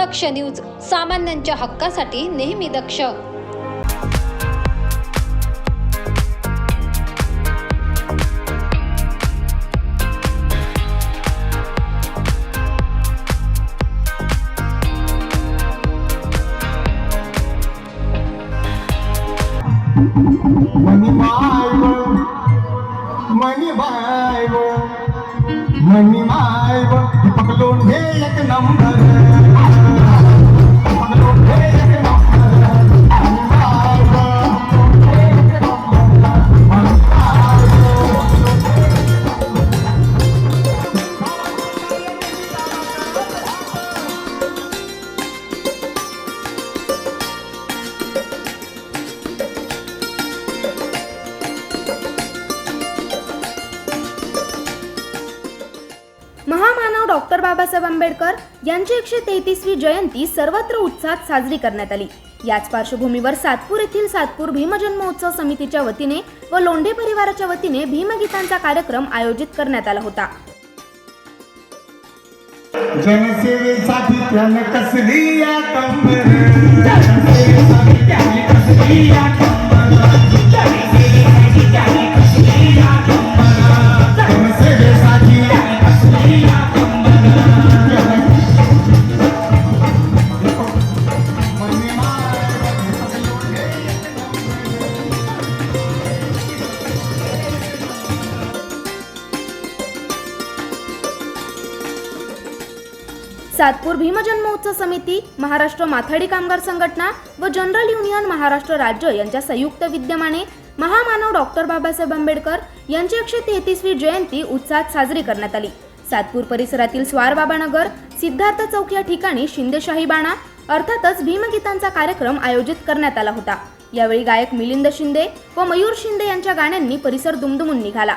दक्ष news सामान्यांच्या हक्कासाठी नेहमी दक्ष. Money my money by money my Deepak Londhe एक नंबर. बाबासाहेब आंबेडकर यांची एकशे तेहतीसवी जयंती सर्वत्र उत्साहात साजरी करण्यात आली. याच पार्श्वभूमीवर सातपूर येथील सातपूर भीमजन्मोत्सव समितीच्या वतीने व लोंढे परिवाराच्या वतीने भीमगीतांचा कार्यक्रम आयोजित करण्यात आला होता. जनसेवेसाठी सातपूर भीमजन्मोत्सव समिती महाराष्ट्र माथाडी कामगार संघटना व जनरल युनियन महाराष्ट्र राज्य यांच्या संयुक्त विद्यमाने महामानव डॉक्टर बाबासाहेब आंबेडकर यांची एकशे तेहतीसवी जयंती उत्साहात साजरी करण्यात आली. सातपूर परिसरातील स्वारबाबानगर सिद्धार्थ चौक या ठिकाणी शिंदेशाही बाणा अर्थातच भीमगीतांचा कार्यक्रम आयोजित करण्यात आला होता. यावेळी गायक मिलिंद शिंदे व मयूर शिंदे यांच्या गाण्यांनी परिसर दुमदुमून निघाला.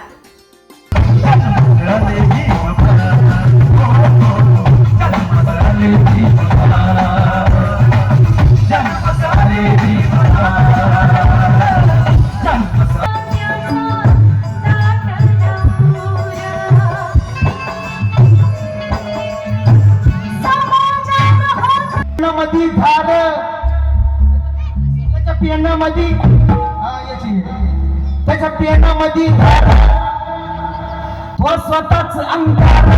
पिण्यामध्ये झाड. त्याच्या पिण्यामध्ये त्याच्या पेनामध्ये झाड. व स्वतःच अंधार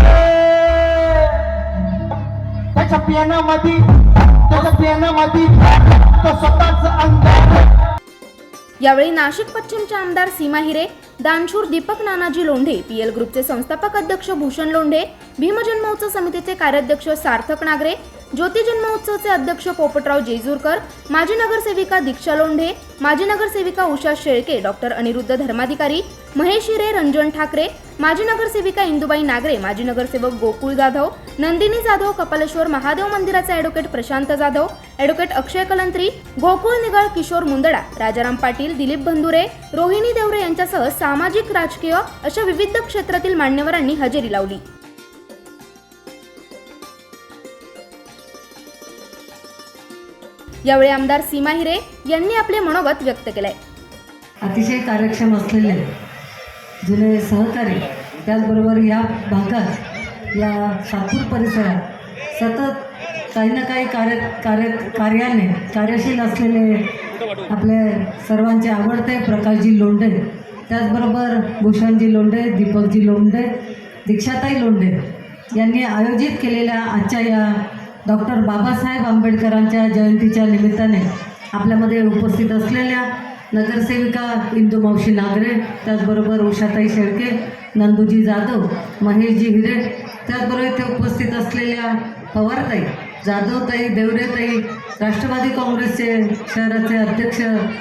त्याच्या पेनामध्ये त्याच्या पेनामध्ये धार तो स्वतःच अंधार यावेळी नाशिक पश्चिमचे आमदार सीमा हिरे दानशूर दीपक नानाजी लोंढे पीएल ग्रुपचे संस्थापक अध्यक्ष भूषण लोंढे भीमजन्मोत्सव समितीचे कार्याध्यक्ष सार्थक नागरे ज्योती जन्मोत्सवचे अध्यक्ष पोपटराव जेजूरकर माजी नगरसेविका दीक्षा लोंढे माजी नगरसेविका उषा शेळके डॉक्टर अनिरुद्ध धर्माधिकारी महेश हिरे रंजन ठाकरे माजी नगरसेविका इंदुबाई नागरे माजी नगरसेवक गोकुळ जाधव नंदिनी जाधव कपालेश्वर महादेव मंदिराचे ॲडव्होकेट प्रशांत जाधव ॲडव्होकेट अक्षय कलंत्री गोकुळ निगळ किशोर मुंदडा राजाराम पाटील दिलीप बंधुरे रोहिणी देवरे यांच्यासह सामाजिक राजकीय अशा विविध क्षेत्रातील मान्यवरांनी हजेरी लावली. यावेळी आमदार सीमा हिरे यांनी आपले मनोगत व्यक्त केलंय. अतिशय कार्यक्षम असलेले जुने सहकारी त्याचबरोबर या भागात या सातपूर परिसरात सतत काही ना काही कार्य कार्य कार्याने कार्यशील असलेले आपले सर्वांचे आवडते प्रकाशजी लोंढे त्याचबरोबर भूषणजी लोंढे दीपकजी लोंढे दीक्षाताई लोंढे यांनी आयोजित केलेल्या आजच्या या डॉक्टर बाबासाहेब आंबेडकरांच्या जयंतीच्या निमित्ताने आपल्यामध्ये उपस्थित असलेल्या नगरसेविका इंदू मावशी नागरे त्याचबरोबर उषाताई शेळके नंदूजी जाधव महेशजी हिरे त्याचबरोबर इथे उपस्थित असलेल्या पवारताई जाधवताई देवरेताई राष्ट्रवादी काँग्रेसचे शहराचे अध्यक्ष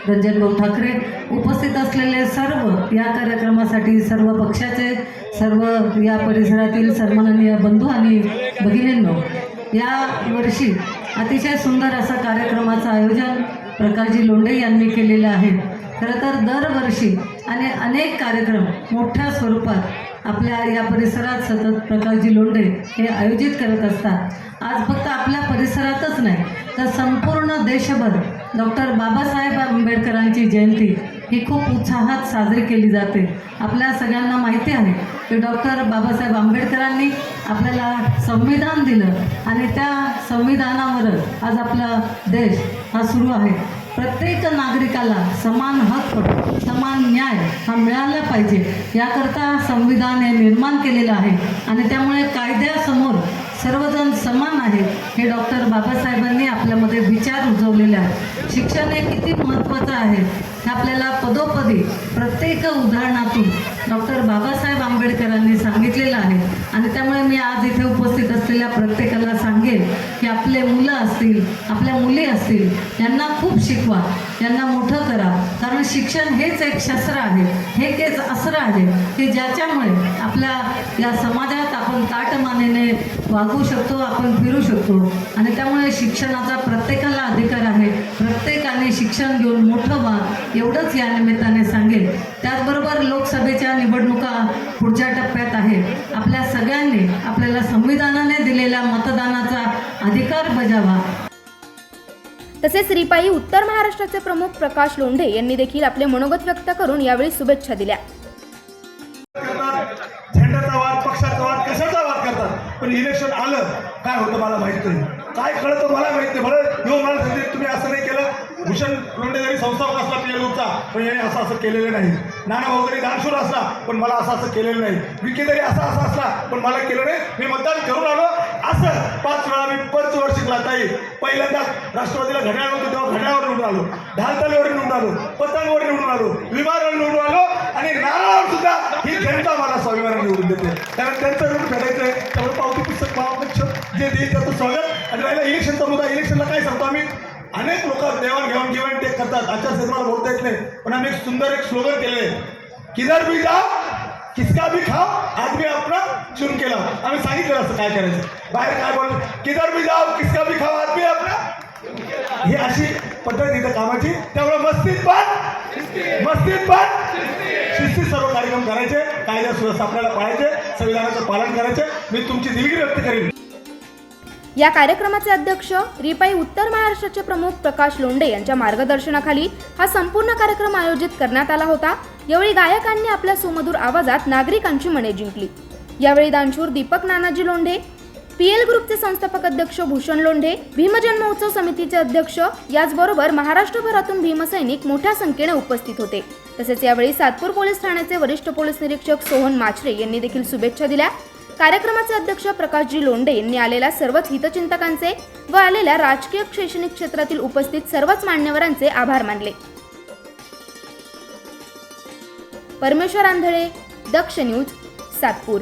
रंजनभाऊ ठाकरे उपस्थित असलेले सर्व या कार्यक्रमासाठी सर्व पक्षाचे सर्व या परिसरातील सन्माननीय बंधू आणि भगिनींनो या वर्षी अतिशय सुंदर असा कार्यक्रमाचं आयोजन प्रकाशजी लोंढे यांनी केलेलं आहे. खरं तर दरवर्षी आणि अनेक कार्यक्रम मोठ्या स्वरूपात आपल्या या परिसरात सतत प्रकाशजी लोंढे हे आयोजित करत असतात. आज फक्त आपल्या परिसरातच नाही तर संपूर्ण देशभर डॉक्टर बाबासाहेब आंबेडकरांची जयंती ही खूप उत्साहात साजरी केली जाते. आपल्या सगळ्यांना माहिती आहे की डॉक्टर बाबासाहेब आंबेडकरांनी आपल्याला संविधान दिलं आणि त्या संविधानावरच आज आपला देश हा सुरू आहे. प्रत्येक नागरिकाला समान हक्क समान न्याय हा मिळाला पाहिजे. याकरता संविधान हे निर्माण केलेलं आहे आणि त्यामुळे कायद्यासमोर सर्वजण समान आहेत हे डॉक्टर बाबासाहेबांनी आपल्यामध्ये विचार रुजवलेले आहेत. शिक्षण हे किती महत्त्वाचं आहे हे आपल्याला पदोपदी प्रत्येक उदाहरणातून डॉक्टर बाबासाहेब आंबेडकरांनी सांगितलेलं आहे. आणि त्यामुळे मी आज इथे उपस्थित असलेल्या प्रत्येकाला आपले मुलं असतील आपल्या मुली असतील यांना खूप शिकवा यांना मोठं करा. कारण शिक्षण हेच एक शस्त्र आहे. हे तेच अस्त्र आहे की ज्याच्यामुळे आपल्या या समाजात आपण ताटमानेने वागू शकतो आपण फिरू शकतो. आणि त्यामुळे शिक्षणाचा प्रत्येकाला अधिकार आहे. प्रत्येकाने शिक्षण घेऊन मोठं व्हा. एवढंच या निमित्ताने सांगेल त्याचबरोबर लोकसभेच्या निवडणुका पुढच्या टप्प्यात आहे आपल्या सगळ्यांनी आपल्याला संविधानाने दिलेल्या मत अधिकार बजावा. तसेच रिपाई उत्तर महाराष्ट्राचे प्रमुख प्रकाश लोंढे यांनी देखील आपले मनोगत व्यक्त करून यावेळी शुभेच्छा दिल्या. करतात झेंड्याचा वाद पक्षाचा वाद कशाचा वाद करतात? पण इलेक्शन आलं काय होतं मला माहीत नाही. काय कळतं मला माहीत नाही. बरं येऊन मला सांगितलं तुम्ही असं नाही केलं? भूषण लोंढे जरी संस्थापक असला पी ग्रुपचा पण याने असं असं केलेलं नाही. नाना भाऊ जरी दानशूर असला पण मला असं असं केलेलं नाही. विके जरी असा असा असला पण मला केलं नाही. मी मतदान करून आलो पंचवर्ष शिकला पहिल्यांदा राष्ट्रवादीला घड्याळ होतो तेव्हा घड्याळावर निवडून आलो. ढालतालीवर निवडून आलो पतंगवर निवडून आलो विमानावर निवडून आलो आणि नारळावर सुद्धा ही जनता मला स्वाभिमान निवडून देते. कारण त्यांचं रूप फेडायचं आहे त्यामुळे पावती पुस्तक महापक्ष जे देईल त्याचं स्वागत. आणि राहिला इलेक्शनचा मुद्दा इलेक्शनला काय सांगतो आम्ही? अनेक लोक देवाण घेवाण घेवाण ते करतात. आचारसंहिता बोलता येत नाही. पण आम्ही एक सुंदर एक स्लोगन केले आहे. किधर भी जाओ किसका भी खाओ आज अपना चुन केला आम्ही सांगितलं असं काय करायचं? बाहेर काय बोल किधर भी जाओ किसका भी खाओ आदमी अपना ही अशी पद्धत इथं कामाची. त्यामुळे मस्तीत पण मस्तीत पण शिस्तीत सर्व कार्यक्रम करायचे कायदा सुव्यवस्था आपल्याला पाळायचे संविधानाचं पालन करायचे. मी तुमची दिलगिरी व्यक्त करेन. या कार्यक्रमाचे अध्यक्ष रिपाई उत्तर महाराष्ट्राचे प्रमुख प्रकाश लोंडे यांच्या मार्गदर्शनाखाली हा संपूर्ण कार्यक्रम आयोजित करण्यात आला होता. यावेळी गायकांनी आपल्या सुमधुर आवाजात नागरिकांची मने जिंकली. यावेळी दानशूर दीपक नानाजी लोंढे पी एल ग्रुपचे संस्थापक अध्यक्ष भूषण लोंढे भीमजन्म उत्सव समितीचे अध्यक्ष याचबरोबर महाराष्ट्रभरातून भीमसैनिक मोठ्या संख्येने उपस्थित होते. तसेच यावेळी सातपूर पोलीस ठाण्याचे वरिष्ठ पोलीस निरीक्षक सोहन माचरे यांनी देखील शुभेच्छा दिल्या. कार्यक्रमाचे अध्यक्ष प्रकाशजी लोंढे यांनी आलेल्या सर्वच हितचिंतकांचे व आलेल्या राजकीय शैक्षणिक क्षेत्रातील उपस्थित सर्वच मान्यवरांचे आभार मानले. परमेश्वर आंधळे दक्ष न्यूज सातपूर.